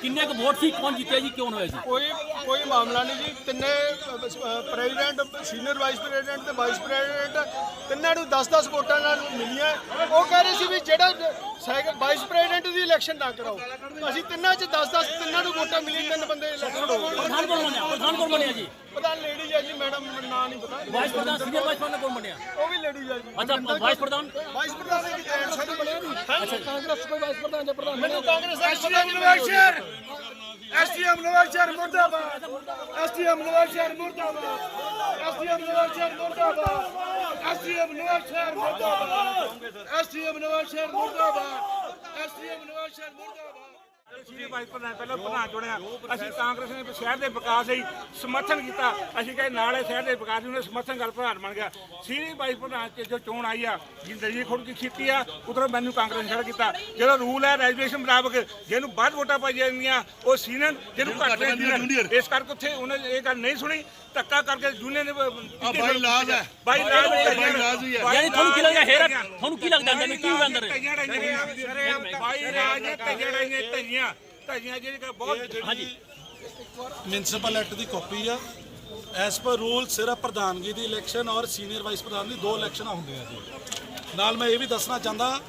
ਕਿੰਨੇ ਕੁ ਵੋਟ ਸੀ ਕੌਣ ਜਿੱਤਿਆ ਜੀ ਕਿਉਂ ਹੋਇਆ ਸੀ ਕੋਈ ਕੋਈ ਮਾਮਲਾ ਨਹੀਂ ਜੀ। ਤਿੰਨੇ ਪ੍ਰੈਜ਼ੀਡੈਂਟ ਸੀਨੀਅਰ ਵਾਈਸ ਪ੍ਰੈਜ਼ੀਡੈਂਟ ਤੇ ਵਾਈਸ ਪ੍ਰੈਜ਼ੀਡੈਂਟ ਤਿੰਨਾਂ ਨੂੰ 10-10 ਵੋਟਾਂ ਨਾਲ ਮਿਲੀਆਂ। ਉਹ ਕਹਿ ਰਹੇ ਸੀ ਵੀ ਜਿਹੜਾ ਸੈਕੰਡ ਵਾਈਸ ਪ੍ਰੈਜ਼ੀਡੈਂਟ ਦੀ ਇਲੈਕਸ਼ਨ ਨਾ ਕਰਾਓ। ਅਸੀਂ ਤਿੰਨਾਂ 'ਚ 10-10 ਤਿੰਨਾਂ ਨੂੰ ਵੋਟਾਂ ਮਿਲੀ ਤਿੰਨ ਬੰਦੇ ਇਲੈਕਸ਼ਨ ਹੋ ਗਏ। ਪ੍ਰਧਾਨ ਕੌਣ ਬਣਿਆ ਪ੍ਰਧਾਨ ਕੌਣ ਬਣਿਆ ਜੀ ਪਤਾ ਲੇਡੀਜ਼ ਹੈ ਜੀ ਮੈਡਮ ਨਾਂ ਨਹੀਂ ਪਤਾ। ਵਾਈਸ ਪ੍ਰਧਾਨ ਸੀਨੀਅਰ ਵਾਈਸ ਪ੍ਰਧਾਨ ਕੌਣ ਬਣਿਆ? ਉਹ ਵੀ ਲੇਡੀਜ਼ ਹੈ ਜੀ। ਅੱਛਾ ਵਾਈਸ ਪ੍ਰਧਾਨ ਵਾਈਸ ਪ੍ਰਧਾਨ ਦੀ ਜੈਂਟਸ ਹੈ ਨਹੀਂ ਕਾਂਗਰਸ ਕੋਈ ਵਾਈਸ ਪ੍ਰਧਾਨ ਜਾਂ ਪ੍ਰਧਾਨ ਮੈਨੂੰ ਕਾਂਗਰਸ ਦਾ ਐਸਟੀਐਮ ਨਵਾਜ਼ਸ਼ਹਿਰ ਐਸਟੀਐਮ ਨਵਾਜ਼ਸ਼ਹਿਰ ਮੁਰਦਾਬਾਦ। ਐਸਟੀਐਮ ਨਵਾਜ਼ਸ਼ਹਿਰ ਮੁਰਦਾਬਾਦ। ਐਸਟੀਐਮ ਨਵਾਜ਼ਸ਼ਹਿਰ ਮੁਰਦਾਬਾਦ। ਐਸਟੀਐਮ ਨਵਾਜ਼ਸ਼ਹਿਰ ਮੁਰਦਾਬਾਦ। ਐਸਟੀਐਮ ਨਵਾਜ਼ਸ਼ਹਿਰ ਮੁਰਦਾਬਾਦ। ਐਸਟੀਐਮ ਨਵਾਜ਼ਸ਼ਹਿਰ ਮੁਰਦਾਬਾਦ। ਸੀਨੀਅਰ ਵਾਈਸ ਪ੍ਰਧਾਨ ਪਹਿਲਾਂ ਪ੍ਰਧਾਨ ਚੁਣਿਆ ਅਸੀਂ ਕਾਂਗਰਸ ਨੇ ਸ਼ਹਿਰ ਦੇ ਵਿਕਾਸ ਲਈ ਸਮਰਥਨ ਕੀਤਾ। ਅਸੀਂ ਕਹੇ ਨਾਲੇ ਸ਼ਹਿਰ ਦੇ ਵਿਕਾਸ ਨੂੰ ਸਮਰਥਨ ਕਰ ਪ੍ਰਧਾਨ ਬਣ ਗਿਆ। ਸੀਨੀਅਰ ਵਾਈਸ ਪ੍ਰਧਾਨ ਚ ਜੋ ਚੋਣ ਆਈ ਆ ਜਿੰਦਗੀ ਖੁਦ ਕੀ ਕੀਤੀ ਆ ਉਧਰੋਂ ਮੈਨੂੰ ਕਾਂਗਰਸ ਨੇ ਖੜਾ ਕੀਤਾ। ਜਿਹੜਾ ਰੂਲ ਹੈ ਰੈਜੂਏਸ਼ਨ ਮੁਤਾਬਕ ਜਿਹਨੂੰ ਵੱਧ ਵੋਟਾਂ ਪਾਈ ਜਾਂਦੀਆਂ ਉਹ ਸੀਨੀਅਰ ਜਿਹਨੂੰ ਘੱਟ ਜੂਨੀਅਰ। ਇਸ ਕਰਕੇ ਉੱਥੇ ਉਹਨੇ ਇਹ ਗੱਲ ਨਹੀਂ ਸੁਣੀ। ਧੱਕਾ ਕਰਕੇ ਜੂਨੀਅਰ ਨੇ ਬਾਈ ਲਾਜ ਹੈ। ਬਾਈ ਲਾਜ ਯਾਨੀ ਤੁਹਾਨੂੰ ਕੀ ਲੱਗਦਾ ਹੈਰਾ ਤੁਹਾਨੂੰ ਕੀ ਲੱਗਦਾ ਅੰਦਰ ਕੀ ਹੋਇਆ ਅੰਦਰ? ਤਈਆਂ ਰਹੀਆਂ ਬਾਈ ਰਾਜ ਨੇ ਤਈਆਂ ਰਹੀਆਂ ਤਈਆਂ ਤਈਆਂ ਜਿਹੜੀ ਕਿ ਬਹੁਤ ਹਾਂਜੀ। ਮਿਊਨਿਸਪਲ ਐਕਟ ਦੀ ਕਾਪੀ ਆ ਐਸ ਪਰ ਰੂਲ ਸਿਰਫ ਪ੍ਰਧਾਨਗੀ ਦੀ ਇਲੈਕਸ਼ਨ ਔਰ ਸੀਨੀਅਰ ਵਾਈਸ ਪ੍ਰਧਾਨ ਦੀ ਦੋ ਇਲੈਕਸ਼ਨਾਂ ਹੁੰਦੀਆਂ ਜੀ। ਨਾਲ ਮੈਂ ਇਹ ਵੀ ਦੱਸਣਾ ਚਾਹੁੰਦਾ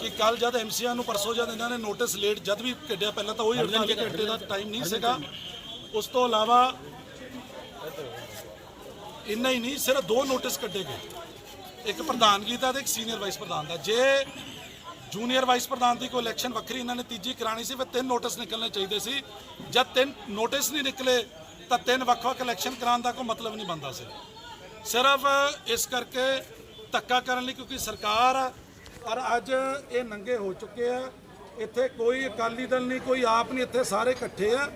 ਕਿ ਕੱਲ ਜਦ ਐਮਸੀਆ ਨੂੰ ਪਰਸੋਂ ਜਦ ਇਹਨਾਂ ਨੇ ਨੋਟਿਸ ਲੇਟ ਜਦ ਵੀ ਕੱਢਿਆ ਪਹਿਲਾਂ ਤਾਂ ਉਹੀ 48 ਘੰਟੇ ਦਾ ਟਾਈਮ ਨਹੀਂ ਸੀਗਾ। ਉਸ ਤੋਂ ਇਲਾਵਾ ਇੰਨਾ ਹੀ ਨਹੀਂ ਸਿਰਫ ਦੋ ਨੋਟਿਸ ਕੱਢੇ ਗਏ। ਇੱਕ ਪ੍ਰਧਾਨਗੀ ਦਾ ਤੇ ਇੱਕ ਸੀਨੀਅਰ ਵਾਈਸ ਪ੍ਰਧਾਨ ਦਾ। ਜੇ ਜੂਨੀਅਰ ਵਾਈਸ ਪ੍ਰਧਾਨ ਦੀ ਕੋਈ ਇਲੈਕਸ਼ਨ ਵੱਖਰੀ ਇਹਨਾਂ ਨੇ ਤੀਜੀ ਕਰਾਣੀ ਸੀ ਫਿਰ ਤਿੰਨ ਨੋਟਿਸ ਨਿਕਲਣੇ ਚਾਹੀਦੇ ਸੀ। ਜਦ ਤਿੰਨ ਨੋਟਿਸ ਨਹੀਂ ਨਿਕਲੇ ਤਾਂ ਤਿੰਨ ਵੱਖ-ਵੱਖ ਇਲੈਕਸ਼ਨ ਕਰਾਉਣ ਦਾ ਕੋਈ ਮਤਲਬ ਨਹੀਂ ਬਣਦਾ ਸੀ। ਸਿਰਫ ਇਸ ਕਰਕੇ ਧੱਕਾ ਕਰਨ ਲਈ ਕਿਉਂਕਿ ਸਰਕਾਰ ਆ, ਔਰ ਅੱਜ ਇਹ ਨੰਗੇ ਹੋ ਚੁੱਕੇ ਆ। ਇੱਥੇ ਕੋਈ ਅਕਾਲੀ ਦਲ ਨਹੀਂ ਕੋਈ ਆਪ ਨਹੀਂ ਇੱਥੇ ਸਾਰੇ ਇਕੱਠੇ ਆ।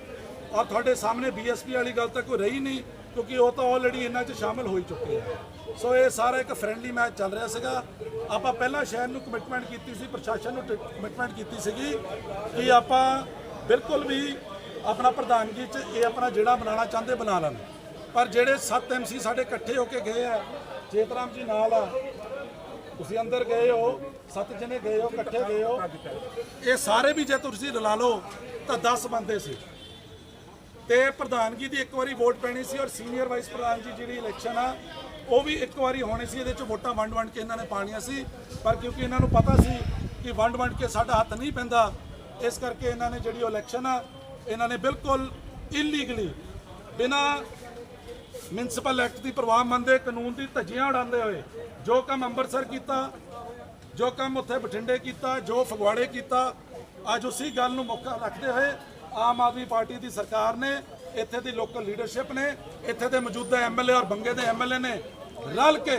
ਔਰ ਤੁਹਾਡੇ ਸਾਹਮਣੇ ਬੀਐਸਪੀ ਵਾਲੀ ਗੱਲ ਤਾਂ ਕੋਈ ਰਹੀ ਨਹੀਂ ਕਿਉਂਕਿ ਉਹ ਤਾਂ ਆਲਰੇਡੀ ਇਹਨਾਂ 'ਚ ਸ਼ਾਮਲ ਹੋ ਹੀ ਚੁੱਕੇ ਆ। ਸੋ ਇਹ ਸਾਰਾ ਇੱਕ ਫ੍ਰੈਂਡਲੀ ਮੈਚ ਚੱਲ ਰਿਹਾ ਸੀਗਾ। ਆਪਾਂ ਪਹਿਲਾਂ ਸ਼ਹਿਰ ਨੂੰ ਕਮਿਟਮੈਂਟ ਕੀਤੀ ਸੀ, ਪ੍ਰਸ਼ਾਸਨ ਨੂੰ ਕਮਿਟਮੈਂਟ ਕੀਤੀ ਸੀਗੀ ਕਿ ਆਪਾਂ ਬਿਲਕੁਲ ਵੀ ਆਪਣਾ ਪ੍ਰਧਾਨਗੀ 'ਚ ਇਹ ਆਪਣਾ ਜਿਹੜਾ ਬਣਾਉਣਾ ਚਾਹੁੰਦੇ ਬਣਾ ਲੈਣ। ਪਰ ਜਿਹੜੇ 7 ਐਮਸੀ ਸਾਡੇ ਇਕੱਠੇ ਹੋ ਕੇ ਗਏ ਆ, ਜੇਤਰਾਮ ਜੀ ਨਾਲ ਆ, ਤੁਸੀਂ ਅੰਦਰ ਗਏ ਹੋ, ਸੱਤ ਜਣੇ ਗਏ ਹੋ, ਇਕੱਠੇ ਗਏ ਹੋ, ਇਹ ਸਾਰੇ ਵੀ ਜੇ ਤੁਸੀਂ ਰਲਾ ਲਓ, ਤਾਂ 10 ਬੰਦੇ ਸੀ। ਤੇ ਪ੍ਰਧਾਨਗੀ ਦੀ ਇੱਕ ਵਾਰੀ ਵੋਟ ਪੈਣੀ ਸੀ ਔਰ ਸੀਨੀਅਰ ਵਾਈਸ ਪ੍ਰਧਾਨ ਜੀ ਜਿਹੜੀ ਇਲੈਕਸ਼ਨ ਆ ਉਹ ਵੀ ਇੱਕ ਵਾਰੀ ਹੋਣੀ ਸੀ, ਇਹਦੇ ਚ ਵੋਟਾਂ ਵੰਡ ਵੰਡ ਕੇ ਇਹਨਾਂ ਨੇ ਪਾਣੀਆਂ ਸੀ। ਪਰ ਕਿਉਂਕਿ ਇਹਨਾਂ ਨੂੰ ਪਤਾ ਸੀ ਕਿ ਵੰਡ ਵੰਡ ਕੇ ਸਾਡਾ ਹੱਥ ਨਹੀਂ ਪੈਂਦਾ, ਇਸ ਕਰਕੇ ਇਹਨਾਂ ਨੇ ਜਿਹੜੀ ਇਲੈਕਸ਼ਨ ਆ, ਇਹਨਾਂ ਨੇ ਬਿਲਕੁਲ ਇਲੀਗਲੀ ਬਿਨਾ ਮਿਊਨਿਸਪਲ ਐਕਟ ਦੀ ਪ੍ਰਵਾਹ ਮੰਨਦੇ, ਕਾਨੂੰਨ ਦੀ ਧੱਜੀਆਂ ਉਡਾਉਂਦੇ ਹੋਏ ਜੋ ਕੰਮ ਅੰਮ੍ਰਿਤਸਰ ਕੀਤਾ, ਜੋ ਕੰਮ ਉੱਥੇ ਬਠਿੰਡੇ ਕੀਤਾ, ਜੋ ਫਗਵਾੜੇ ਕੀਤਾ, ਅੱਜ ਉਸੇ ਗੱਲ ਨੂੰ ਮੌਕਾ ਰੱਖਦੇ ਹੋਏ ਆਮ ਆਦਮੀ ਪਾਰਟੀ ਦੀ ਸਰਕਾਰ ਨੇ ਇੱਥੇ ਦੀ ਲੋਕਲ ਲੀਡਰਸ਼ਿਪ ਨੇ ਇੱਥੇ ਦੇ ਮੌਜੂਦਾ ਐਮਐਲਏ ਔਰ ਬੰਗੇ ਦੇ ਐਮਐਲਏ ਨੇ ਰਲ ਕੇ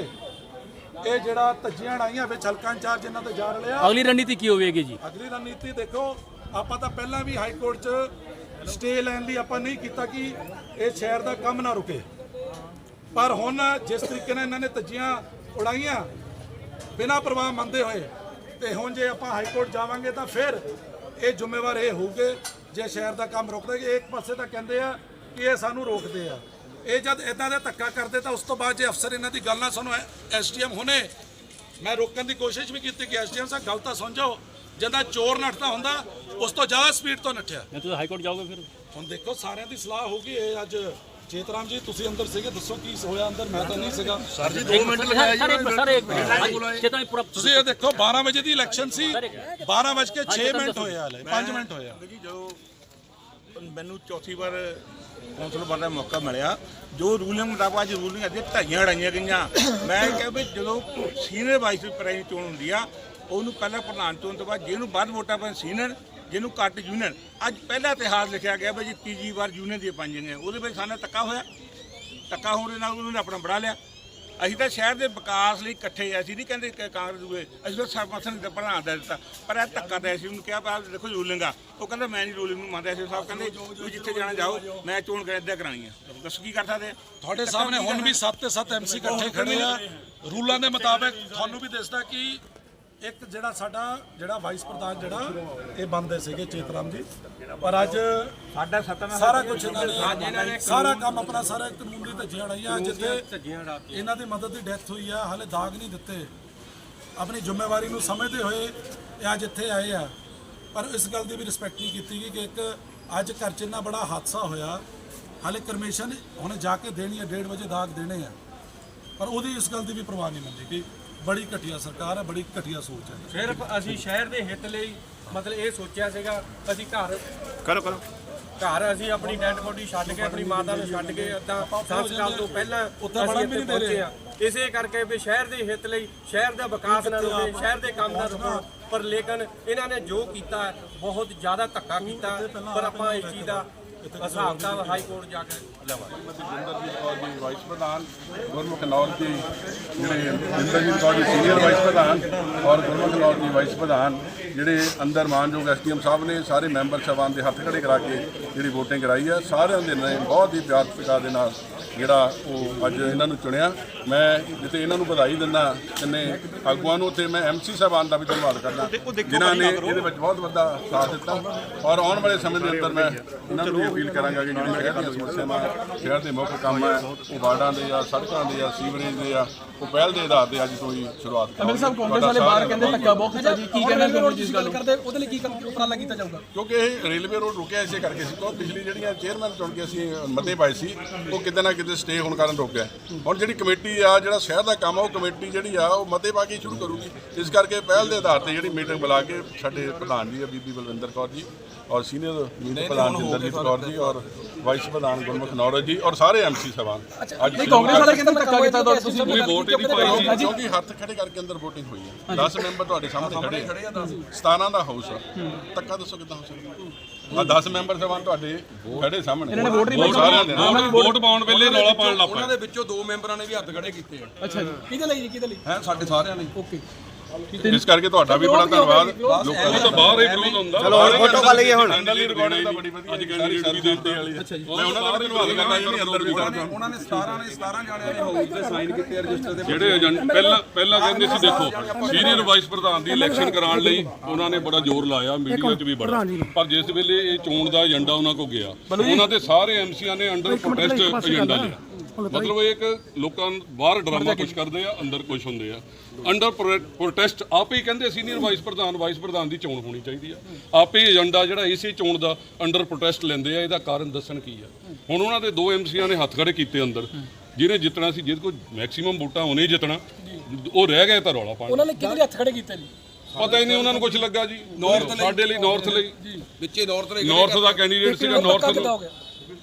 ਇਹ ਜਿਹੜਾ ਧੱਜੀਆਂ ਉਡਾਈਆਂ ਵਿੱਚ ਹਲਕਾ ਇੰਚਾਰਜ ਇਹਨਾਂ ਤੇ ਜਾ ਰਲਿਆ ਅਗਲੀ ਰਣਨੀਤੀ ਕੀ ਹੋਵੇਗੀ ਜੀ? ਅਗਲੀ ਰਣਨੀਤੀ ਦੇਖੋ ਆਪਾਂ ਤਾਂ ਪਹਿਲਾਂ ਵੀ ਹਾਈ ਕੋਰਟ 'ਚ ਸਟੇ ਲੈਣ ਲਈ ਆਪਾਂ ਨਹੀਂ ਕੀਤਾ ਕਿ ਇਹ ਸ਼ਹਿਰ ਦਾ ਕੰਮ ਨਾ ਰੁਕੇ। ਪਰ ਹੁਣ ਜਿਸ ਤਰੀਕੇ ਨਾਲ ਇਹਨਾਂ ਨੇ ਤੱਜੀਆਂ ਉਡਾਈਆਂ ਬਿਨਾਂ ਪ੍ਰਵਾਹ ਮੰਨਦੇ ਹੋਏ ਤੇ ਹੁਣ ਜੇ ਆਪਾਂ ਹਾਈ ਕੋਰਟ ਜਾਵਾਂਗੇ ਤਾਂ ਫਿਰ ਇਹ ਜ਼ਿੰਮੇਵਾਰ ਇਹ ਹੋਊਗੇ ਜੇ ਸ਼ਹਿਰ ਦਾ ਕੰਮ ਰੁਕਦਾ ਕਿ ਇੱਕ ਪਾਸੇ ਤਾਂ ਕਹਿੰਦੇ ਆ ਕਿ ਇਹ ਸਾਨੂੰ ਰੋਕਦੇ ਆ। ਇਹ ਜਦ ਇਦਾਂ ਦਾ ਧੱਕਾ ਕਰਦੇ ਤਾਂ ਉਸ ਤੋਂ ਬਾਅਦ ਜੇ ਅਫਸਰ ਇਹਨਾਂ ਦੀ ਗੱਲ ਨਾ ਸੁਣੋ ਐਸਟੀਐਮ ਹੁਣੇ ਮੈਂ ਰੋਕਣ ਦੀ ਕੋਸ਼ਿਸ਼ ਵੀ ਕੀਤੀ ਕਿ ਐਸਡੀਐਮ ਸਾਹਿਬ ਗੱਲ ਤਾਂ ਜਾਓ ਜਦੋਂ ਚੋਰ ਨੱਠਦਾ ਹੁੰਦਾ ਉਸ ਤੋਂ ਜ਼ਿਆਦਾ ਸਪੀਡ ਤੋਂ ਨੱਠਿਆ। ਮੈਂ ਤੁਸੀਂ ਹਾਈ ਕੋਰਟ ਜਾਓਗੇ ਫਿਰ। ਹੁਣ ਦੇਖੋ ਸਾਰਿਆਂ ਦੀ ਸਲਾਹ ਹੋਗੀ ਇਹ ਅੱਜ ਚੇਤਰਾਮ ਜੀ ਤੁਸੀਂ ਅੰਦਰ ਸੀਗੇ ਦੱਸੋ ਕੀ ਹੋਇਆ ਅੰਦਰ ਮੈਂ ਤਾਂ ਨਹੀਂ ਸੀਗਾ। ਸਰ ਇੱਕ ਮਿੰਟ ਸਰ ਇੱਕ ਸਰ ਇੱਕ ਮਿੰਟ। ਚੇਤਨ ਪੂਰਾ ਤੁਸੀਂ ਇਹ ਦੇਖੋ 12 ਵਜੇ ਦੀ ਇਲੈਕਸ਼ਨ ਸੀ 12 ਵਜੇ ਕੇ 6 ਮਿੰਟ ਹੋਏ ਹਾਲੇ 5 ਮਿੰਟ ਹੋਏ ਆ। ਜੀ ਜੋ ਮੈਨੂੰ ਚੌਥੀ ਵਾਰ ਕੌਂਸਲ ਬਣਨ ਦਾ ਮੌਕਾ ਮਿਲਿਆ। ਜੋ ਰੂਲਿੰਗ ਮੁਤਾਬਕ ਅੱਜ ਰੂਲਿੰਗ ਅੱਜ ਢਾਈਆਂ ਅੜਾਈਆਂ ਗਈਆਂ। ਮੈਂ ਕਿਹਾ ਵੀ ਜਦੋਂ ਸੀਨੀਅਰ ਵਾਈਸ ਪ੍ਰੈਜ਼ੀਡੈਂਟ ਚੋਣ ਹੁੰਦੀ ਆ, ਉਹਨੂੰ ਪਹਿਲਾਂ ਪ੍ਰਧਾਨ ਚੋਣ ਤੋਂ ਬਾਅਦ ਜਿਹਨੂੰ ਵੱਧ ਵੋਟਾਂ ਪੈਣ ਸੀਨੀਅਰ, ਜਿਹਨੂੰ ਘੱਟ ਯੂਨੀਅਨ ਅੱਜ ਪਹਿਲਾ ਇਤਿਹਾਸ ਲਿਖਿਆ ਗਿਆ ਵੀ ਜੀ ਤੀਜੀ ਵਾਰ ਯੂਨੀਅਨ ਦੀਆਂ ਪਾਈਆਂ ਗਈਆਂ। ਉਹਦੇ ਵਿੱਚ ਸਾਨੂੰ ਧੱਕਾ ਹੋਇਆ। ਧੱਕਾ ਹੋਣ ਦੇ ਨਾਲ ਉਹਨੇ ਆਪਣਾ ਬੜਾ ਲਿਆ। ਅਸੀਂ ਤਾਂ ਸ਼ਹਿਰ ਦੇ ਵਿਕਾਸ ਲਈ ਇਕੱਠੇ ਆ ਅਸੀਂ ਨਹੀਂ ਕਹਿੰਦੇ ਕਿ ਕਾਂਗਰਸ ਦੂਏ ਅਸੀਂ ਤਾਂ ਸਰਪੰਚ ਨੇ ਬਣਾ ਦੇ ਦਿੱਤਾ ਪਰ ਇਹ ਧੱਕਾ ਤਾਂ ਅਸੀਂ ਉਹਨੂੰ ਕਿਹਾ ਆਹ ਦੇਖੋ ਰੂਲਿੰਗ ਆ ਉਹ ਕਹਿੰਦਾ ਮੈਂ ਨਹੀਂ ਰੂਲਿੰਗ ਨੂੰ ਮੰਨਦਾ ਅਸੀਂ ਸਾਹਿਬ ਕਹਿੰਦੇ ਤੁਸੀਂ ਜਿੱਥੇ ਜਾਣਾ ਜਾਓ ਮੈਂ ਚੋਣ ਕਰ ਇੱਦਾਂ ਕਰਾਣੀ ਆ ਦੱਸੋ ਕੀ ਕਰ ਸਕਦੇ? ਤੁਹਾਡੇ ਸਾਹਮਣੇ ਹੁਣ ਵੀ 7 ਤੇ 7 ਐਮਸੀ ਇਕੱਠੇ ਖੜੇ ਆ। ਰੂਲਾਂ ਦੇ ਮੁਤਾਬਕ ਤੁਹਾਨੂੰ ਵੀ ਦੱਸਦਾ ਕਿ ਇੱਕ ਜਿਹੜਾ ਸਾਡਾ ਜਿਹੜਾ ਵਾਈਸ ਪ੍ਰਧਾਨ ਜਿਹੜਾ ਇਹ ਬੰਦੇ ਸੀਗੇ ਚੇਤਰਾਮ ਜੀ। ਪਰ ਅੱਜ ਸਾਡਾ ਸਤਨਾ ਸਾਰਾ ਕੁਝ ਇਹਨਾਂ ਨੇ ਸਾਰਾ ਕੰਮ ਆਪਣਾ ਸਾਰਾ ਕਾਨੂੰਨ ਦੀ ਧੱਜੀਆਂ ਉਡਾਈਆਂ ਜਿੱਥੇ ਇਹਨਾਂ ਦੀ ਮਦਦ ਦੀ ਡੈਥ ਹੋਈ ਆ ਹਲੇ ਦਾਗ ਨਹੀਂ ਦਿੱਤੇ। ਆਪਣੀ ਜ਼ਿੰਮੇਵਾਰੀ ਨੂੰ ਸਮਝਦੇ ਹੋਏ ਇਹ ਅੱਜ ਇੱਥੇ ਆਏ ਆ। ਪਰ ਇਸ ਗੱਲ ਦੀ ਵੀ ਰਿਸਪੈਕਟ ਨਹੀਂ ਕੀਤੀ ਗਈ ਕਿ ਇੱਕ ਅੱਜ ਘਰ 'ਚ ਇੰਨਾ ਬੜਾ ਹਾਦਸਾ ਹੋਇਆ ਹਾਲੇ ਕਰਮੇਸ਼ਨ ਹੁਣ ਜਾ ਕੇ ਦੇਣੀ ਹੈ 1:30 ਵਜੇ ਦਾਗ ਦੇਣੇ ਆ। ਪਰ ਉਹਦੀ ਇਸ ਗੱਲ ਦੀ ਵੀ ਪਰਵਾਹ ਨਹੀਂ ਮੰਨੀ ਕਿ ਬੜੀ ਘਟੀਆ ਸਰਕਾਰ ਹੈ ਬੜੀ ਘਟੀਆ ਸੋਚ ਹੈ। ਸਿਰਫ ਅਸੀਂ ਸ਼ਹਿਰ ਦੇ ਹਿੱਤ ਲਈ ਮਤਲਬ ਇਹ ਸੋਚਿਆ ਸੀਗਾ ਅਸੀਂ ਘਰ ਕਰੋ ਕਰੋ। ਘਰ ਅਸੀਂ ਆਪਣੀ ਡੈਡ ਬੋਡੀ ਛੱਡ ਕੇ ਆਪਣੀ ਮਾਤਾ ਨੂੰ ਛੱਡ ਕੇ ਅੱਧਾ ਸੰਸਕਾਰ ਤੋਂ ਪਹਿਲਾਂ ਉੱਥੇ ਇੱਥੇ ਵੀ ਨਹੀਂ ਦੇ ਰਹੇ। ਪਹੁੰਚੇ ਆ ਇਸੇ ਕਰਕੇ ਵੀ ਸ਼ਹਿਰ ਦੇ ਹਿੱਤ ਲਈ ਸ਼ਹਿਰ ਦਾ ਵਿਕਾਸ ਨਾ ਰੁਕੇ ਸ਼ਹਿਰ ਦੇ ਕੰਮ ਨਾ ਰੁਕਣ ਪਰ ਲੇਕਿਨ ਇਹਨਾਂ ਨੇ ਜੋ ਕੀਤਾ ਬਹੁਤ ਜ਼ਿਆਦਾ ਧੱਕਾ ਕੀਤਾ। ਪਰ ਆਪਾਂ ਇਸ ਚੀਜ਼ ਦਾ ਹਿਸਾਬ ਦਾ ਹਾਈ ਕੋਰਟ ਜਾ ਕੇ ਲਵਾਂਗੇ ਇੰਦਰਜੀਤ ਕੌਰ ਜੀ ਵਾਈਸ ਪ੍ਰਧਾਨ ਗੁਰਮੁਖ ਨੌਰ ਜੀ ਜਿਹੜੇ ਇੰਦਰਜੀਤ ਕੌਰ ਜੀ ਸੀਨੀਅਰ ਵਾਈਸ ਪ੍ਰਧਾਨ ਔਰ ਗੁਰਮੁਖ ਨੌਰ ਜੀ ਵਾਈਸ ਪ੍ਰਧਾਨ ਜਿਹੜੇ ਅੰਦਰ ਮਾਨਯੋਗ ਐਸਡੀਐਮ ਸਾਹਿਬ ਨੇ ਸਾਰੇ ਮੈਂਬਰ ਸਾਹਿਬਾਨ ਦੇ ਹੱਥ ਖੜੇ ਕਰਾ ਕੇ ਜਿਹੜੀ VOTING ਕਰਾਈ ਹੈ ਸਾਰਿਆਂ ਦੇ ਨੇ ਬਹੁਤ ਹੀ ਪਿਆਰ ਸਤਿਕਾਰ ਦੇ ਨਾਲ ਜਿਹੜਾ ਉਹ ਅੱਜ ਇਹਨਾਂ ਨੂੰ ਚੁਣਿਆ। ਮੈਂ ਜਿੱਤੇ ਇਹਨਾਂ ਨੂੰ ਵਧਾਈ ਦਿੰਦਾ ਕਿੰਨੇ ਆਗੂਆਂ ਨੂੰ ਤੇ ਮੈਂ ਐਮਸੀ ਸਾਹਿਬਾਨ ਦਾ ਵੀ ਧੰਨਵਾਦ ਕਰਦਾ। ਜਿਨ੍ਹਾਂ ਨੇ ਇਹਦੇ ਵਿੱਚ ਬਹੁਤ ਵੱਡਾ ਸਾਥ ਦਿੱਤਾ ਔਰ ਆਉਣ ਵਾਲੇ ਸਮੇਂ ਦੇ ਅੰਦਰ ਮੈਂ ਇਹਨਾਂ ਨੂੰ ਅਪੀਲ ਕਰਾਂਗਾ ਕਿ ਜਿਹੜੀਆਂ ਸ਼ਹਿਰ ਦੀਆਂ ਸਮੱਸਿਆਵਾਂ ਸ਼ਹਿਰ ਦੇ ਮੁੱਖ ਕੰਮ ਹੈ ਉਹ ਵਾਰਡਾਂ ਦੇ ਜਾਂ ਸੜਕਾਂ ਦੇ ਜਾਂ ਸੀਵਰੇਜ ਦੇ ਜਾਂ ਉਹ ਪਹਿਲ ਦੇ ਆਧਾਰ ਤੇ ਅੱਜ ਤੋਂ ਹੀ ਸ਼ੁਰੂਆਤ ਕਰਾਂਗੇ। ਸਾਹਿਬ ਕਾਂਗਰਸ ਵਾਲੇ ਬਾਹਰ ਕਹਿੰਦੇ ਧੱਕਾ ਬਹੁਤ ਕੀਤਾ ਜੀ ਕੀ ਕਹਿੰਦੇ ਨੇ ਜਿਸ ਗੱਲ ਕਰਦੇ ਉਹਦੇ ਲਈ ਕੀ ਕੰਮ ਉਪਰਾਲਾ ਕੀਤਾ ਜਾਊਗਾ? ਕਿਉਂਕਿ ਇਹ ਰੇਲਵੇ ਰੋਡ ਰੁਕਿਆ ਇਸੇ ਕਰਕੇ ਸੀ ਕਿਉਂ ਪਿਛਲੀ ਜਿਹੜੀਆਂ ਚੇਅਰਮੈਨ ਚੁਣ ਕੇ ਅਸੀਂ ਮਤੇ ਪਾਏ ਸੀ ਉਹ ਕਿਤੇ ਨਾ ਕਿਤੇ ਸਟੇ ਹੋਣ ਕਾਰਨ ਰੁਕ ਗਿਆ। ਹੁਣ ਜਿਹੜੀ ਕਮੇਟੀ ਆ ਜਿਹੜਾ ਸ਼ਹਿਰ ਦਾ ਕੰਮ ਆ ਉਹ ਕਮੇਟੀ ਜਿਹੜੀ ਆ ਉਹ ਮਤੇ ਪਾ ਕੇ ਸ਼ੁਰੂ ਕਰੂਗੀ। ਇਸ ਕਰਕੇ ਪਹਿਲ ਦੇ ਆਧਾਰ ਤੇ ਜਿਹੜੀ ਮੀਟਿੰਗ ਬੁਲਾ ਕੇ ਸਾਡੇ ਪ੍ਰਧਾਨ ਜੀ ਆ ਬੀਬੀ ਬਲਵਿੰਦਰ ਕੌਰ ਜੀ ਔਰ ਸੀਨੀਅਰ ਮੀਟਿੰਗ ਪ੍ਰਧਾਨ ਜਿੰਦਰਜੀਤ ਕੌਰ ਜੀ ਔਰ ਵਾਈਸ ਪ੍ਰਧਾਨ ਗੁਰਮੁਖ ਨੌਰਜ ਜੀ ਔਰ ਸਾਰੇ ਐਮਸੀ ਸਾਹਿਬਾਨ। ਅੱਜ ਨਹੀਂ ਕਾਂਗਰਸ ਵਾਲੇ ਕਹਿੰਦੇ ਧੱਕਾ ਕੀਤਾ ਤੁਹਾਡੇ ਤੁਸੀਂ ਕੋਈ ਵੋਟ ਹੀ ਨਹੀਂ ਪਾਈ ਕਿਉਂਕਿ ਹੱਥ ਖੜੇ ਕਰਕੇ ਅੰਦਰ VOTING ਹੋਈ ਹੈ। 10 ਮੈਂਬਰ ਤੁਹਾਡੇ ਸਾਹਮਣੇ ਖੜੇ ਆ 17 ਦਾ ਹਾਊਸ ਆ। ਧੱਕਾ ਦੱਸੋ ਕਿੱਦਾਂ ਹੋ ਸਕਦਾ? ਆ 10 ਮੈਂਬਰ ਸਭਾਨ ਤੁਹਾਡੇ ਖੜੇ ਸਾਹਮਣੇ। ਇਹਨਾਂ ਨੇ ਵੋਟ ਨਹੀਂ ਸਾਰਿਆਂ ਦੇ। ਨਾਲ। ਵੋਟ ਪਾਉਣ ਵੇਲੇ ਰੌਲਾ ਪਾਉਣ ਲੱਗ ਉਹਨਾਂ ਦੇ ਵਿੱਚੋਂ ਦੋ ਮੈਂਬਰਾਂ ਨੇ ਵੀ ਹੱਥ ਖੜੇ ਕੀਤੇ ਆ। ਅੱਛਾ ਜੀ। ਕਿਹਦੇ ਲਈ ਜੀ ਕਿਹਦੇ ਲਈ? ਹੈ ਸਾਡੇ ਸਾਰਿਆਂ ਨੇ ਓਕੇ। ਇਸ ਕਰਕੇ ਤੁਹਾਡਾ ਵੀ ਬੜਾ ਧੰਨਵਾਦ। ਲੋਕਾਂ ਦਾ ਬਾਹਰ ਹੀ ਵਿਰੋਧ ਹੁੰਦਾ। ਚਲੋ ਫੋਟੋ ਪਾ ਲਈਏ ਹੁਣ। ਅੰਦਰਲੀ ਰਿਕਾਰਡਿੰਗ ਤਾਂ ਬੜੀ ਵਧੀਆ ਅੱਜ ਕੈਂਡੀਡੇਟ ਵੀ ਦਿੱਤੇ ਵਾਲੀ ਮੈਂ ਉਹਨਾਂ ਦਾ ਵੀ ਧੰਨਵਾਦ ਕਰਦਾ ਜੀ ਅੰਦਰ ਵੀ ਸਾਰਾ ਉਹਨਾਂ ਨੇ 17 ਨੇ 17 ਜਾਣਿਆਂ ਨੇ ਹਾਊਸ ਤੇ ਸਾਈਨ ਕੀਤੇ ਰਜਿਸਟਰ ਦੇ ਜਿਹੜੇ ਏਜੰਟ ਪਹਿਲਾਂ ਪਹਿਲਾਂ ਕਹਿੰਦੇ ਸੀ ਦੇਖੋ ਸੀਨੀਅਰ ਵਾਈਸ ਪ੍ਰਧਾਨ ਦੀ ਇਲੈਕਸ਼ਨ ਕਰਾਉਣ ਲਈ ਉਹਨਾਂ ਨੇ ਬੜਾ ਜ਼ੋਰ ਲਾਇਆ ਮੀਡੀਆ 'ਚ ਵੀ ਬੜਾ। ਪਰ ਜਿਸ ਵੇਲੇ ਇਹ ਚੋਣ ਦਾ ਏਜੰਡਾ ਉਹਨਾਂ ਕੋ ਗਿਆ ਉਹਨਾਂ ਦੇ ਸਾਰੇ ਐਮਸੀਆਂ ਨੇ ਅੰਡਰ ਪ੍ਰੋਟੈਸਟ ਏਜੰਡਾ ਲਿਆ। ਮਤਲਬ ਇਹ ਇੱਕ ਲੋਕਾਂ ਨੂੰ ਬਾਹਰ ਡਰਾਮਾ ਕੁਝ ਕਰਦੇ ਆ ਅੰਦਰ ਕੁਝ ਹੁੰਦੇ ਆ। ਅੰਡਰ ਪ੍ਰੋਟੈਸਟ ਆਪੇ ਹੀ ਕਹਿੰਦੇ ਸੀਨੀਅਰ ਵਾਈਸ ਪ੍ਰਧਾਨ ਵਾਈਸ ਪ੍ਰਧਾਨ ਦੀ ਚੋਣ ਹੋਣੀ ਚਾਹੀਦੀ ਆ। ਆਪੇ ਏਜੰਡਾ ਜਿਹੜਾ ਇਸੇ ਚੋਣ ਦਾ ਅੰਡਰ ਪ੍ਰੋਟੈਸਟ ਲੈਂਦੇ ਆ ਇਹਦਾ ਕਾਰਨ ਦੱਸਣ ਕੀ ਆ। ਹੁਣ ਉਹਨਾਂ ਦੇ ਦੋ ਐਮਸੀਆਂ ਨੇ ਹੱਥ ਖੜੇ ਕੀਤੇ ਅੰਦਰ। ਜਿਹਨੇ ਜਿੱਤਣਾ ਸੀ ਜਿਹਦੇ ਕੋਲ ਮੈਕਸਿਮਮ ਵੋਟਾਂ ਉਹਨੇ ਜਿੱਤਣਾ। ਉਹ ਰਹਿ ਗਏ ਤਾਂ ਰੌਲਾ ਪਾਉਣ। ਉਹਨਾਂ ਨੇ ਕਿਹਦੇ ਲਈ ਹੱਥ ਖੜੇ ਕੀਤੇ ਜੀ ਪਤਾ ਹੀ ਨਹੀਂ ਉਹਨਾਂ ਨੂੰ ਕੁਝ ਲੱਗਾ ਜੀ। ਨਾਰਥ ਸਾਡੇ ਲਈ ਨਾਰਥ ਲਈ। ਵਿੱਚੇ ਨਾਰਥ ਦੇ ਨਾਰਥ ਦਾ ਕੈਂਡੀਡੇਟ ਸੀਗਾ ਨਾਰਥ ਨੂੰ। ਗਿਆ?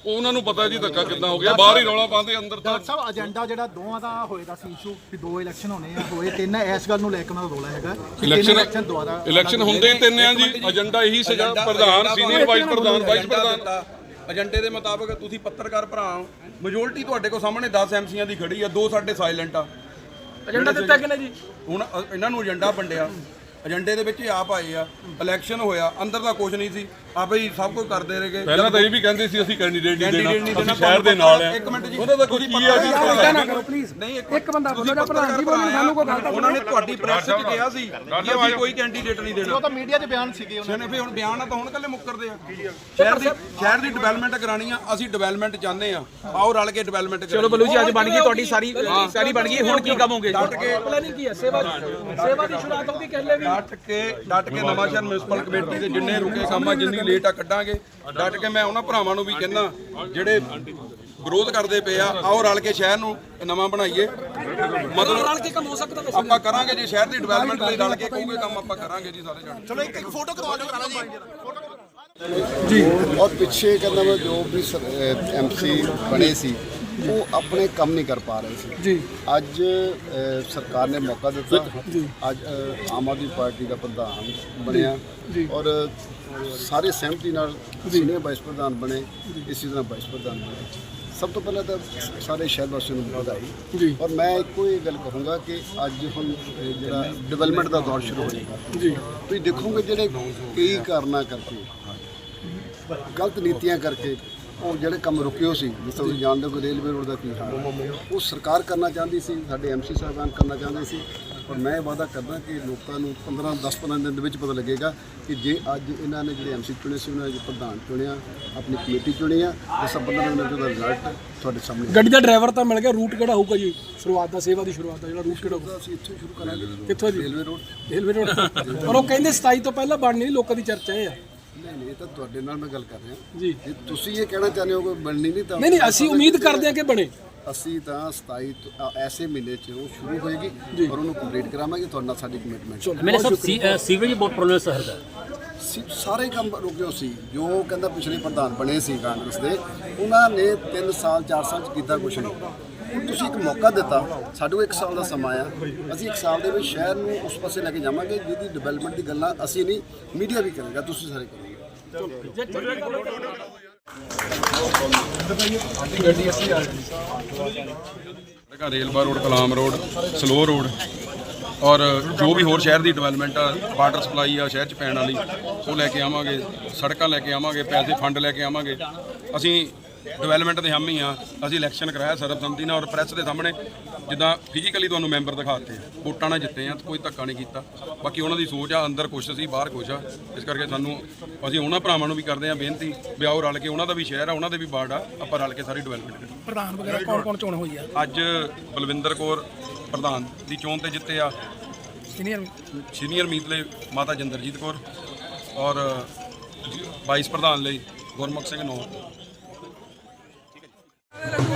ਉਹਨਾਂ ਨੂੰ ਪਤਾ ਜੀ ਧੱਕਾ ਕਿੱਦਾਂ ਹੋ ਗਿਆ ਬਾਹਰ ਹੀ ਰੌਲਾ ਪਾਉਂਦੇ ਅੰਦਰ ਤਾਂ। ਸਾਹਿਬ ਏਜੰਡਾ ਜਿਹੜਾ ਦੋਵਾਂ ਦਾ ਹੋਏਗਾ ਸੀ ਇਸ਼ੂ ਵੀ ਦੋ ਇਲੈਕਸ਼ਨ ਹੋਣੇ ਆ ਹੋਏ ਤਿੰਨ ਇਸ ਗੱਲ ਨੂੰ ਲੈ ਕੇ ਉਹਨਾਂ ਦਾ ਰੋਲਾ ਹੈਗਾ। ਕਿ ਤਿੰਨ ਇਲੈਕਸ਼ਨ ਇਲੈਕਸ਼ਨ ਦੁਆਰਾ ਇਲੈਕਸ਼ਨ ਹੁੰਦੇ ਹੀ ਤਿੰਨ ਆ ਜੀ ਏਜੰਡਾ ਇਹੀ ਸੀਗਾ ਪ੍ਰਧਾਨ ਸੀਨੀਅਰ ਵਾਈਸ ਪ੍ਰਧਾਨ ਵਾਈਸ ਪ੍ਰਧਾਨ। ਏਜੰਡੇ ਦੇ ਮੁਤਾਬਕ ਤੁਸੀਂ ਪੱਤਰਕਾਰ ਭਰਾ ਹੋ। ਮੈਜੋਰਟੀ ਤੁਹਾਡੇ ਕੋਲ ਸਾਹਮਣੇ 10 ਐਮਸੀਆਂ ਦੀ ਖੜੀ ਆ ਦੋ ਸਾਡੇ ਸਾਇਲੈਂਟ ਆ। ਏਜੰਡਾ ਦਿੱਤਾ ਕਿਨੇ ਜੀ? ਹੁਣ ਅ- ਇਹਨਾਂ ਨੂੰ ਏਜੰਡਾ ਵੰਡਿਆ। ਏਜੰਡੇ ਦੇ ਵਿੱਚ ਇਹ ਆਪ ਆਏ ਆ। ਇਲੈਕਸ਼ਨ ਹੋਇਆ ਅੰਦਰ ਦਾ ਕੁਝ ਨਹੀਂ ਸੀ। ਆਪੇ ਹੀ ਸਭ ਕੁਝ ਕਰਦੇ ਰਹੇਗੇ। ਪਹਿਲਾਂ ਤਾਂ ਇਹ ਵੀ ਕਹਿੰਦੇ ਸੀ ਅਸੀਂ ਕੈਂਡੀਡੇਟ ਨਹੀਂ ਦੇਣਾ। ਅਸੀਂ ਸ਼ਹਿਰ ਦੇ ਨਾਲ ਆ। ਇੱਕ ਮਿੰਟ ਜੀ ਉਹਦਾ ਤਾਂ ਕੋਈ ਕੀ ਆ ਜੀ ਪਲੀਜ਼ ਨਹੀਂ ਇੱਕ ਇੱਕ ਬੰਦਾ ਬੋਲੋ ਪ੍ਰਧਾਨ ਜੀ ਬੋਲੋ ਸਾਨੂੰ ਕੋਈ ਗੱਲ ਤਾਂ ਉਹਨਾਂ ਨੇ ਤੁਹਾਡੀ ਪ੍ਰੈਸ 'ਚ ਕਿਹਾ ਸੀ ਕਿ ਅਸੀਂ ਕੋਈ ਕੈਂਡੀਡੇਟ ਨਹੀਂ ਦੇਣਾ। ਉਹ ਤਾਂ ਮੀਡੀਆ ਦੇ ਬਿਆਨ ਸੀਗੇ ਉਹਨਾਂ ਸਨੇ ਫੇ ਹੁਣ ਬਿਆਨ ਆ ਤਾਂ ਹੁਣ ਕੱਲੇ ਮੁੱਕਰਦੇ ਆ। ਸ਼ਹਿਰ ਦੀ ਸ਼ਹਿਰ ਦੀ ਡਿਵੈਲਪਮੈਂਟ ਕਰਾਣੀ ਆ ਅਸੀਂ ਡਿਵੈਲਪਮੈਂਟ ਚਾਹੁੰਦੇ ਆ। ਆਓ ਰਲ ਕੇ ਡਿਵੈਲਪਮੈਂਟ ਕਰੀਏ। ਚਲੋ ਬੱਲੂ ਜੀ ਅੱਜ ਬਣ ਗਈ ਤੁਹਾਡੀ ਸਾਰੀ ਸਾਰੀ ਬਣ ਗਈ ਹੁਣ ਕੀ ਕੰਮ ਹੋਗੇ ਡਟ ਕੇ ਪਲੈਨਿੰਗ ਕੀ ਹੈ ਸੇਵਾ ਸੇਵਾ ਦੀ ਸ਼ੁਰੂਆਤ ਹੋਗੀ ਕਹਿ ਲੈ ਵੀ। ਡਟ ਕੇ ਡਟ ਕੇ ਨਵਾਂ ਸ਼ਹਿਰ ਮਿਊਨਿਸਪਲ ਕਮੇਟੀ ਦੇ ਜਿੰਨੇ ਰੁਕੇ ਕੰਮ ਆ ਜਿੰਨੀ ਲੇਟ ਆ ਕੱਢਾਂਗੇ। ਡਟ ਕੇ ਮੈਂ ਉਹਨਾਂ ਭਰਾਵਾਂ ਨੂੰ ਵੀ ਕਹਿੰਦਾ ਜਿਹੜੇ ਵਿਰੋਧ ਕਰਦੇ ਪਏ ਆ ਆਓ ਰਲ ਕੇ ਸ਼ਹਿਰ ਨੂੰ ਨਵਾਂ ਬਣਾਈਏ। ਮਤਲਬ ਰਲ ਕੇ ਕੰਮ ਹੋ ਸਕਦਾ ਵੈਸੇ। ਆਪਾਂ ਕਰਾਂਗੇ ਜੇ ਸ਼ਹਿਰ ਦੀ ਡਿਵੈਲਪਮੈਂਟ ਲਈ ਰਲ ਕੇ ਕਹੋਗੇ ਕੰਮ ਆਪਾਂ ਕਰਾਂਗੇ ਜੀ ਸਾਰੇ ਜਾਣੇ। ਚਲੋ ਇੱਕ ਇੱਕ ਫੋਟੋ ਕਰਵਾ ਦਿਓ ਕਰਾਣਾ ਜੀ। ਔਰ ਪਿੱਛੇ ਕਹਿੰਦਾ ਮੈਂ ਜੋ ਵੀ ਐਮਸੀ ਬਣੇ ਸੀ ਉਹ ਆਪਣੇ ਕੰਮ ਨਹੀਂ ਕਰ ਪਾ ਰਹੇ ਸੀ। ਜੀ। ਅੱਜ ਅ, ਸਰਕਾਰ ਨੇ ਮੌਕਾ ਦਿੱਤਾ। ਅੱਜ ਅ, ਆਮ ਆਦਮੀ ਪਾਰਟੀ ਦਾ ਪ੍ਰਧਾਨ ਬਣਿਆ। ਔਰ ਸਾਰੇ ਸਹਿਮਤੀ ਨਾਲ ਸੀਨੀਅਰ ਵਾਈਸ ਪ੍ਰਧਾਨ ਬਣੇ। ਇਸੇ ਤਰ੍ਹਾਂ ਵਾਈਸ ਪ੍ਰਧਾਨ ਬਣੇ। ਸਭ ਤੋਂ ਪਹਿਲਾਂ ਤਾਂ ਸਾਰੇ ਸ਼ਹਿਰ ਵਾਸੀਆਂ ਨੂੰ ਵਧਾਈ ਜੀ। ਔਰ ਮੈਂ ਇੱਕੋ ਹੀ ਗੱਲ ਕਹੂੰਗਾ ਕਿ ਅੱਜ ਹੁਣ ਜਿਹੜਾ ਡਿਵੈਲਪਮੈਂਟ ਦਾ ਦੌਰ ਸ਼ੁਰੂ ਹੋ ਜਾਏਗਾ। ਜੀ। ਤੁਸੀਂ ਦੇਖੋਗੇ ਜਿਹੜੇ ਕਈ ਕਾਰਨਾਂ ਕਰਕੇ ਗਲਤ ਨੀਤੀਆਂ ਕਰਕੇ ਉਹ ਜਿਹੜੇ ਕੰਮ ਰੁਕੇ ਹੋ ਸੀ ਜਿਸ ਤਰ੍ਹਾਂ ਤੁਸੀਂ ਜਾਣਦੇ ਹੋ ਕਿ ਰੇਲਵੇ ਰੋਡ ਦਾ ਕੀ ਹਾਲ ਹੈ। ਉਹ ਸਰਕਾਰ ਕਰਨਾ ਚਾਹੁੰਦੀ ਸੀ ਸਾਡੇ ਐਮਸੀ ਸਾਹਿਬਾਨ ਕਰਨਾ ਚਾਹੁੰਦੇ ਸੀ। ਔਰ ਮੈਂ ਇਹ ਵਾਅਦਾ ਕਰਦਾ ਕਿ ਲੋਕਾਂ ਨੂੰ 15 10 15 ਦਿਨ ਦੇ ਵਿੱਚ ਪਤਾ ਲੱਗੇਗਾ ਕਿ ਜੇ ਅੱਜ ਇਹਨਾਂ ਨੇ ਜਿਹੜੇ ਐਮਸੀ ਚੁਣੇ ਸੀ ਉਹਨਾਂ ਨੇ ਜੋ ਪ੍ਰਧਾਨ ਚੁਣਿਆ ਆਪਣੀ ਕਮੇਟੀ ਚੁਣੀ ਆ ਤੇ ਸਭ 15 ਦਿਨ ਦਾ ਰਿਜ਼ਲਟ ਤੁਹਾਡੇ ਸਾਹਮਣੇ ਗੱਡੀ ਦਾ ਡਰਾਈਵਰ ਤਾਂ ਮਿਲ ਗਿਆ ਰੂਟ ਕਿਹੜਾ ਹੋਊਗਾ ਜੀ? ਸ਼ੁਰੂਆਤ ਦਾ ਸੇਵਾ ਦੀ ਸ਼ੁਰੂਆਤ ਦਾ ਜਿਹੜਾ ਰੂਟ ਕਿਹੜਾ ਹੋਊਗਾ? ਅਸੀਂ ਇੱਥੇ ਸ਼ੁਰੂ ਕਰਾਂਗੇ। ਕਿੱਥੋਂ ਜੀ? Railway road. Railway road. ਪਰ ਉਹ ਕਹਿੰਦੇ 27 ਤੋਂ ਪਹਿਲਾਂ ਬਣਨੀ ਨਹੀਂ ਲੋਕਾਂ ਦੀ ਚਰਚਾ ਇਹ ਆ। ਨਹੀਂ ਨਹੀਂ ਇਹ ਤਾਂ ਤੁਹਾਡੇ ਨਾਲ ਮੈਂ ਗੱਲ ਕਰ ਰਿਹਾ। ਜੀ। ਜੇ ਤੁਸੀਂ ਇਹ ਕਹਿਣਾ ਚਾਹੁੰਦੇ ਹੋ ਕਿ ਬਣਨੀ ਨਹੀਂ ਤਾਂ ਨਹੀਂ ਨਹੀਂ ਅਸੀਂ ਉਮੀਦ ਕਰਦੇ ਹਾਂ ਕਿ ਬਣੇ। ਅਸੀਂ ਤਾਂ 27 ਤੋਂ- ਅ, ਐਸੇ ਮਹੀਨੇ 'ਚ ਉਹ ਸ਼ੁਰੂ ਹੋਏਗੀ ਔਰ ਉਹਨੂੰ ਕੰਪਲੀਟ ਕਰਾਵਾਂਗੇ ਤੁਹਾਡੇ ਨਾਲ ਸਾਡੀ ਕਮਿਟਮੈਂਟ ਮੈਨੇ ਸਭ ਸੀਵਰੇਜ ਬਹੁਤ ਪ੍ਰੋਬਲਮ ਸ਼ਹਿਰ ਦਾ। ਸੀ- ਸਾਰੇ ਕੰਮ ਰੁਕਿਓ ਸੀ। ਜੋ ਕਹਿੰਦਾ ਪਿਛਲੇ ਪ੍ਰਧਾਨ ਬਣੇ ਸੀ ਕਾਂਗਰਸ ਦੇ ਉਹਨਾਂ ਨੇ 3 ਸਾਲ 4 ਸਾਲ ਚ ਕੀਤਾ ਕੁਛ ਨਹੀਂ। ਹੁਣ ਤੁਸੀਂ ਇੱਕ ਮੌਕਾ ਦਿੱਤਾ ਸਾਡੇ ਕੋਲ 1 ਸਾਲ ਦਾ ਸਮਾਂ ਆ। ਅਸੀਂ 1 ਸਾਲ ਦੇ ਵਿੱਚ ਸ਼ਹਿਰ ਨੂੰ ਉਸ ਪਾਸੇ ਲੈ ਕੇ ਜਾਵਾਂਗੇ ਜਿਹਦੀ ਡਿਵੈਲਪਮੈਂਟ ਦੀ ਗੱਲਾਂ ਅਸੀਂ ਨਹੀਂ ਮੀਡੀਆ ਵੀ ਕਰੇਗਾ ਤੁਸੀਂ ਸਾਰੇ ਸੜਕਾਂ ਰੇਲਵਾ ਰੋਡ, ਕਲਾਮ ਰੋਡ, ਸਲੋ ਰੋਡ ਔਰ ਜੋ ਵੀ ਹੋਰ ਸ਼ਹਿਰ ਦੀ ਡਿਵੈਲਪਮੈਂਟ ਆ ਵਾਟਰ ਸਪਲਾਈ ਆ, ਸ਼ਹਿਰ ਚ ਪੈਣ ਵਾਲੀ, ਉਹ ਲੈ ਕੇ ਆਵਾਂਗੇ, ਸੜਕਾਂ ਲੈ ਕੇ ਆਵਾਂਗੇ, ਪੈਸੇ ਫੰਡ ਲੈ ਕੇ ਆਵਾਂਗੇ। ਅਸੀਂ ਡਿਵੈਲਪਮੈਂਟ ਦੇ ਹਾਮੀ ਆ। ਅਸੀਂ ਇਲੈਕਸ਼ਨ ਕਰਾਇਆ ਸਰਬਸੰਮਤੀ ਨਾਲ ਔਰ ਪ੍ਰੈਸ ਦੇ ਸਾਹਮਣੇ ਜਿੱਦਾਂ ਫਿਜ਼ੀਕਲੀ ਤੁਹਾਨੂੰ ਮੈਂਬਰ ਦਿਖਾਤੇ ਵੋਟਾਂ ਨਾਲ ਜਿੱਤੇ ਆ ਤੇ ਕੋਈ ਧੱਕਾ ਨਹੀਂ ਕੀਤਾ। ਬਾਕੀ ਉਹਨਾਂ ਦੀ ਸੋਚ ਆ ਅੰਦਰ ਕੁਛ ਸੀ ਬਾਹਰ ਕੁਛ ਆ। ਇਸ ਕਰਕੇ ਸਾਨੂੰ ਅਸੀਂ ਉਹਨਾਂ ਭਰਾਵਾਂ ਨੂੰ ਵੀ ਕਰਦੇ ਆ ਬੇਨਤੀ ਵੀ ਆਓ ਰਲ ਕੇ ਉਹਨਾਂ ਦਾ ਵੀ ਸ਼ਹਿਰ ਆ ਉਹਨਾਂ ਦੇ ਵੀ ਵਾਰਡ ਆ ਆਪਾਂ ਰਲ ਕੇ ਸਾਰੀ ਡਿਵੈਲਪਮੈਂਟ ਕਰੀਏ। ਪ੍ਰਧਾਨ ਵਗੈਰਾ ਕੌਣ ਕੌਣ ਚੋਣ ਹੋਈ ਆ? ਅੱਜ ਬਲਵਿੰਦਰ ਕੌਰ ਪ੍ਰਧਾਨ ਦੀ ਚੋਣ ਤੇ ਜਿੱਤੇ ਆ। ਸੀਨੀਅਰ ਸੀਨੀਅਰ ਮੀਤਲੇ ਮਾਤਾ ਜਿੰਦਰਜੀਤ ਕੌਰ ਔਰ ਵਾਈਸ ਪ੍ਰਧਾਨ ਲਈ ਗੁਰਮੁਖ ਸਿੰਘ ਨੋ। Gracias.